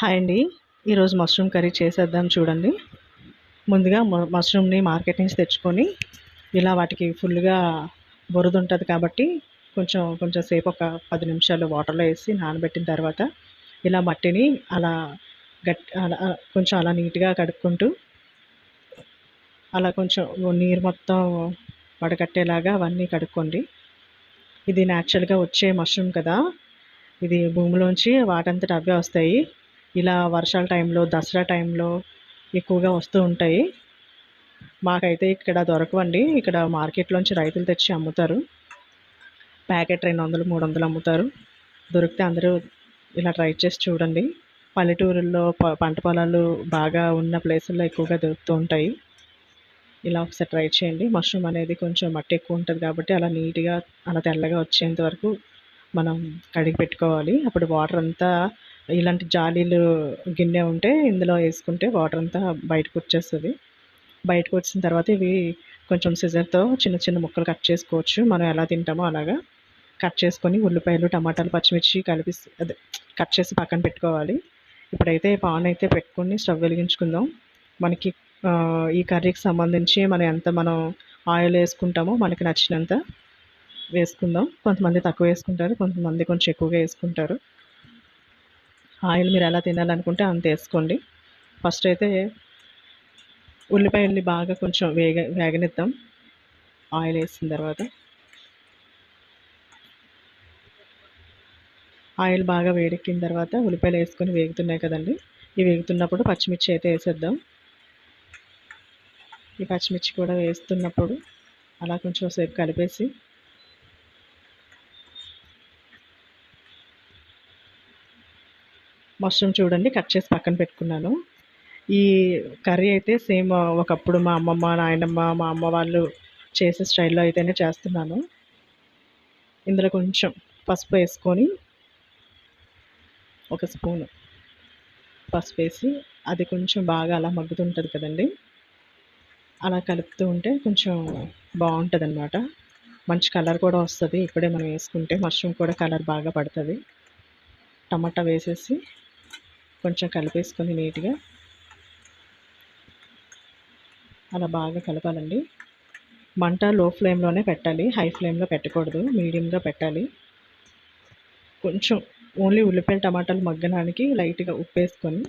Hi అండి. ఈరోజు mushroom curry చేసేద్దాం చూడండి. ముందుగా మష్రూమ్ని మార్కెట్ నుంచి తెచ్చుకొని ఇలా వాటికి ఫుల్గా బురద ఉంటుంది కాబట్టి కొంచెం కొంచెం సేపు ఒక పది నిమిషాలు వాటర్లో వేసి నానబెట్టిన తర్వాత ఇలా మట్టిని అలా గట్ అలా కొంచెం అలా నీట్గా కడుక్కుంటూ అలా కొంచెం నీరు మొత్తం వడగట్టేలాగా అవన్నీ కడుక్కోండి. ఇది న్యాచురల్గా వచ్చే మష్రూమ్ కదా. ఇది భూమిలోంచి వాటంతట అవే వస్తాయి. ఇలా వర్షాల టైంలో దసరా టైంలో ఎక్కువగా వస్తూ ఉంటాయి. మాకైతే ఇక్కడ దొరకవండి. ఇక్కడ మార్కెట్లోంచి రైతులు తెచ్చి అమ్ముతారు. ప్యాకెట్ రెండు వందలు మూడు వందలు అమ్ముతారు. దొరికితే అందరూ ఇలా ట్రై చేసి చూడండి. పల్లెటూరుల్లో పంట పొలాలు బాగా ఉన్న ప్లేసుల్లో ఎక్కువగా దొరుకుతూ ఉంటాయి. ఇలా ఒకసారి ట్రై చేయండి. మష్రూమ్ అనేది కొంచెం మట్టి ఎక్కువ ఉంటుంది కాబట్టి అలా నీట్గా అలా తెల్లగా వచ్చేంత వరకు మనం కడిగి పెట్టుకోవాలి. అప్పుడు వాటర్ అంతా ఇలాంటి జాలీలు గిన్నె ఉంటే ఇందులో వేసుకుంటే వాటర్ అంతా బయటకు వచ్చేస్తుంది. బయటకు వచ్చిన తర్వాత ఇవి కొంచెం సిజర్తో చిన్న చిన్న ముక్కలు కట్ చేసుకోవచ్చు. మనం ఎలా తింటామో అలాగా కట్ చేసుకొని ఉల్లిపాయలు టమాటాలు పచ్చిమిర్చి కలిపి అదే కట్ చేసి పక్కన పెట్టుకోవాలి. ఇప్పుడైతే పాన్ అయితే పెట్టుకొని స్టవ్ వెలిగించుకుందాం. మనకి ఈ కర్రీకి సంబంధించి మనం ఎంత మనం ఆయిల్ వేసుకుంటామో మనకి నచ్చినంత వేసుకుందాం. కొంతమంది తక్కువ వేసుకుంటారు కొంతమంది కొంచెం ఎక్కువగా వేసుకుంటారు. ఆయిల్ మీరు ఎలా తినాలనుకుంటే అంత వేసుకోండి. ఫస్ట్ అయితే ఉల్లిపాయల్ని బాగా కొంచెం వేగ వేగనిద్దాం. ఆయిల్ వేసిన తర్వాత. ఆయిల్ బాగా వేడెక్కిన తర్వాత ఉల్లిపాయలు వేసుకొని వేగుతున్నాయి కదండి. ఇవి వేగుతున్నప్పుడు పచ్చిమిర్చి అయితే వేసేద్దాం. ఈ పచ్చిమిర్చి కూడా వేస్తున్నప్పుడు అలా కొంచెం సేపు కలిపేసి మష్రూమ్ చూడండి కట్ చేసి పక్కన పెట్టుకున్నాను. ఈ కర్రీ అయితే సేమ్ ఒకప్పుడు మా అమ్మమ్మ నాయనమ్మ మా అమ్మ వాళ్ళు చేసే స్టైల్లో అయితేనే చేస్తున్నాను. ఇందులో కొంచెం పసుపు వేసుకొని ఒక స్పూను పసుపు వేసి అది కొంచెం బాగా అలా మగ్గుతుంటుంది కదండి. అలా కలుపుతూ ఉంటే కొంచెం బాగుంటుంది అనమాట మంచి కలర్ కూడా వస్తుంది. ఇప్పుడే మనం వేసుకుంటే మష్రూమ్ కూడా కలర్ బాగా పడుతుంది. టమాటా వేసేసి కొంచెం కలిపేసుకొని నీట్గా అలా బాగా కలపాలండి. మంట లో ఫ్లేమ్లోనే పెట్టాలి. హై ఫ్లేమ్లో పెట్టకూడదు. మీడియంగా పెట్టాలి. కొంచెం ఓన్లీ ఉల్లిపాయలు టమాటాలు మగ్గడానికి లైట్గా ఉప్పు వేసుకొని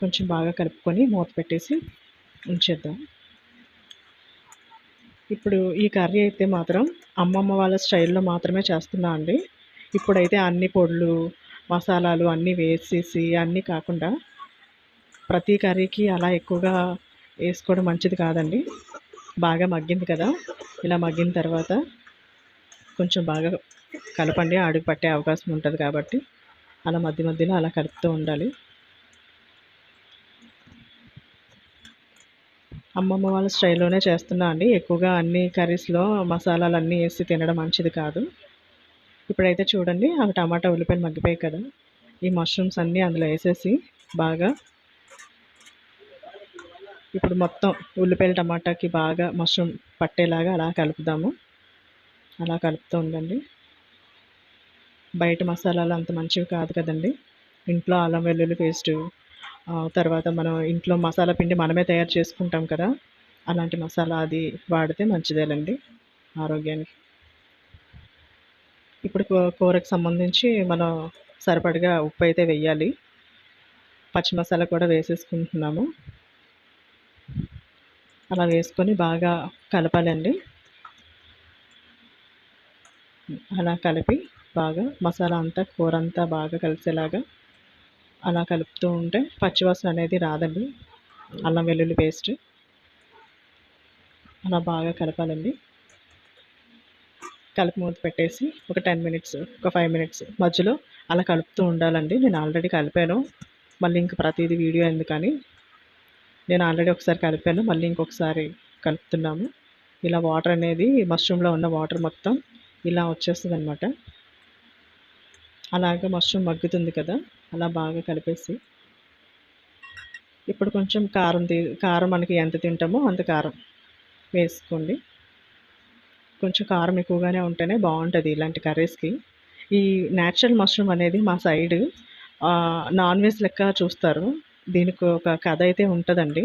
కొంచెం బాగా కలుపుకొని మూత పెట్టేసి ఉంచేద్దాం. ఇప్పుడు ఈ కర్రీ అయితే మాత్రం అమ్మమ్మ వాళ్ళ స్టైల్లో మాత్రమే చేస్తున్నా అండి. ఇప్పుడైతే అన్ని పొడులు మసాలాలు అన్నీ వేసేసి అన్నీ కాకుండా ప్రతి కర్రీకి అలా ఎక్కువగా వేసుకోవడం మంచిది కాదండి. బాగా మగ్గింది కదా. ఇలా మగ్గిన తర్వాత కొంచెం బాగా కలపండి. అడుగు పట్టే అవకాశం ఉంటుంది కాబట్టి అలా మధ్య మధ్యలో అలా కలుపుతూ ఉండాలి. అమ్మమ్మ వాళ్ళ స్టైల్లోనే చేస్తున్నా అండి. ఎక్కువగా అన్ని కర్రీస్లో మసాలాలు అన్నీ వేసి తినడం మంచిది కాదు. ఇప్పుడైతే చూడండి అవి టమాటా ఉల్లిపాయలు మగ్గిపోయాయి కదా. ఈ మష్రూమ్స్ అన్నీ అందులో వేసేసి బాగా ఇప్పుడు మొత్తం ఉల్లిపాయలు టమాటాకి బాగా మష్రూమ్ పట్టేలాగా అలా కలుపుదాము. అలా కలుపుతూ ఉండండి. బయట మసాలాలు అంత మంచివి కాదు కదండి. ఇంట్లో అల్లం వెల్లుల్లి పేస్టు తర్వాత మనం ఇంట్లో మసాలా పిండి మనమే తయారు చేసుకుంటాం కదా. అలాంటి మసాలా అది వాడితే మంచిదేనండి ఆరోగ్యానికి. ఇప్పుడు కూరకు సంబంధించి మనం సరిపడగా ఉప్పు అయితే వేయాలి పచ్చి మసాలా కూడా వేసేసుకుంటున్నాము. అలా వేసుకొని బాగా కలపాలండి. అలా కలిపి బాగా మసాలా అంతా కూర అంతా బాగా కలిసేలాగా అలా కలుపుతూ ఉంటే పచ్చివాసన అనేది రాదండి. అల్లం వెల్లుల్లి పేస్ట్ అలా బాగా కలపాలండి. కలిపి మూత పెట్టేసి ఒక టెన్ మినిట్స్ ఒక ఫైవ్ మినిట్స్ మధ్యలో అలా కలుపుతూ ఉండాలండి. నేను ఆల్రెడీ కలిపాను. మళ్ళీ ఇంక ప్రతిదీ వీడియో ఎందుకని? నేను ఆల్రెడీ ఒకసారి కలిపాను. మళ్ళీ ఇంకొకసారి కలుపుతున్నాము. ఇలా వాటర్ అనేది మష్రూమ్లో ఉన్న వాటర్ మొత్తం ఇలా వచ్చేస్తుంది అనమాట అలాగే మష్రూమ్ మగ్గుతుంది కదా? అలా బాగా కలిపేసి. ఇప్పుడు కొంచెం కారం తీ కారం మనకి ఎంత తింటామో అంత కారం వేసుకోండి. కొంచెం కారం ఎక్కువగానే ఉంటేనే బాగుంటుంది ఇలాంటి కర్రీస్కి. ఈ న్యాచురల్ మష్రూమ్ అనేది మా సైడ్ నాన్ వెజ్ లెక్క చూస్తారు. దీనికి ఒక కథ అయితే ఉంటుందండి.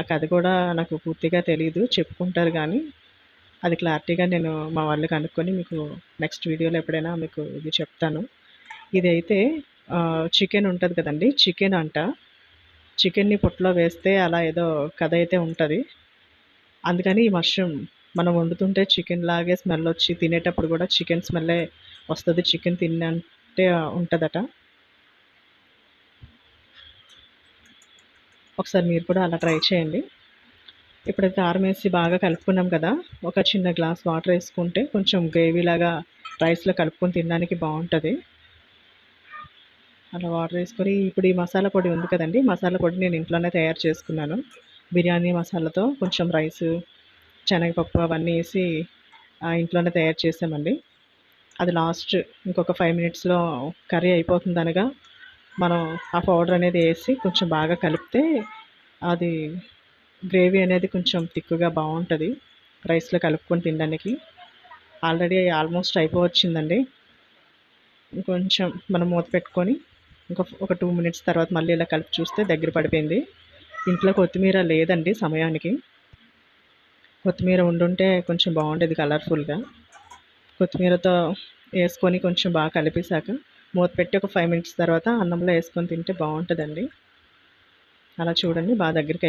ఆ కథ కూడా నాకు పూర్తిగా తెలియదు చెప్పుకుంటారు కానీ అది క్లారిటీగా నేను మా వాళ్ళు కనుక్కొని మీకు నెక్స్ట్ వీడియోలో ఎప్పుడైనా మీకు ఇది చెప్తాను. ఇది అయితే చికెన్ ఉంటుంది కదండి చికెన్ అంట. చికెన్ని పొట్టులో వేస్తే అలా ఏదో కథ అయితే ఉంటుంది. అందుకని ఈ మష్రూమ్ మనం వండుతుంటే చికెన్ లాగే స్మెల్ వచ్చి తినేటప్పుడు కూడా చికెన్ స్మెల్లే వస్తుంది. చికెన్ తిన్నంటే ఉంటుందట. ఒకసారి మీరు కూడా అలా ట్రై చేయండి. ఇప్పుడు కారం వేసి బాగా కలుపుకున్నాం కదా ఒక చిన్న గ్లాస్ వాటర్ వేసుకుంటే కొంచెం గ్రేవీ లాగా రైస్లో కలుపుకొని తినడానికి బాగుంటుంది. అలా వాటర్ వేసుకొని ఇప్పుడు ఈ మసాలా పొడి ఉంది కదండి మసాలా పొడి నేను ఇంట్లోనే తయారు చేసుకున్నాను. బిర్యానీ మసాలాతో కొంచెం రైస్ శనగపప్పు అవన్నీ వేసి ఇంట్లోనే తయారు చేసామండి. అది లాస్ట్ ఇంకొక ఫైవ్ మినిట్స్లో కర్రీ అయిపోతుంది అనగా మనం ఆ పౌడర్ అనేది వేసి కొంచెం బాగా కలిపితే అది గ్రేవీ అనేది కొంచెం తిక్కుగా బాగుంటుంది. రైస్లో కలుపుకొని తినడానికి. ఆల్రెడీ ఆల్మోస్ట్ అయిపోవచ్చిందండి. కొంచెం మనం మూత పెట్టుకొని ఇంకా ఒక టూ మినిట్స్ తర్వాత మళ్ళీ ఇలా కలిపి చూస్తే దగ్గర పడిపోయింది. ఇంట్లో కొత్తిమీర లేదండి సమయానికి. కొత్తిమీర ఉండుంటే కొంచెం బాగుండేది కలర్ఫుల్గా. కొత్తిమీరతో వేసుకొని కొంచెం బాగా కలిపేశాక మూత పెట్టి ఒక ఫైవ్ మినిట్స్ తర్వాత అన్నంలో వేసుకొని తింటే బాగుంటుందండి. అలా చూడండి బాగా దగ్గరికి